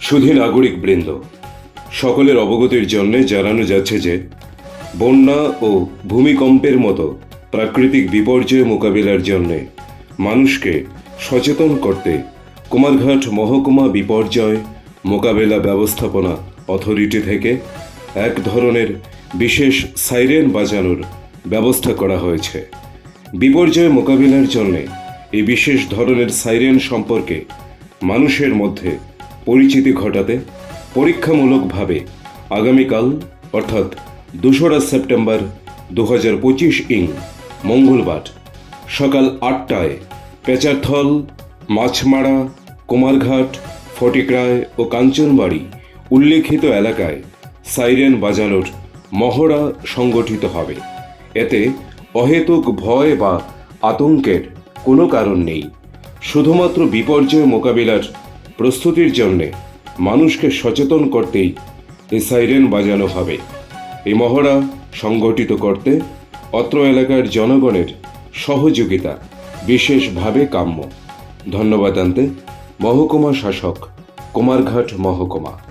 সুধী নাগরিক বৃন্দ, সকলের অবগতির জন্য জানানো যাচ্ছে যে, বন্যা ও ভূমিকম্পের মতো প্রাকৃতিক বিপর্যয় মোকাবিলার জন্য মানুষকে সচেতন করতে কুমারঘাট মহকুমা বিপর্যয় মোকাবেলা ব্যবস্থাপনা অথরিটি থেকে এক ধরনের বিশেষ সাইরেন বাজানোর ব্যবস্থা করা হয়েছে। বিপর্যয় মোকাবিলার জন্য এই বিশেষ ধরনের সাইরেন সম্পর্কে মানুষের মধ্যে পরিচিতি ঘটাতে পরীক্ষামূলকভাবে আগামীকাল, অর্থাৎ দোসরা সেপ্টেম্বর দু হাজার পঁচিশ ইং, মঙ্গলবার, সকাল আটটায় পেচারথল মাছমারা, কুমারঘাট, ফটিকরায় ও কাঞ্চনবাড়ি উল্লেখিত এলাকায় সাইরেন বাজানোর মহড়া সংগঠিত হবে। এতে অহেতুক ভয় বা আতঙ্কের কোনো কারণ নেই। শুধুমাত্র বিপর্যয় মোকাবিলার প্রস্তুতির জন্যে মানুষকে সচেতন করতেই এ সাইরেন বাজানো হবে। এই মহড়া সংগঠিত করতে অত্র এলাকার জনগণের সহযোগিতা বিশেষভাবে কাম্য। ধন্যবাদ আনতে মহকুমা শাসক কুমারঘাট মহকুমা।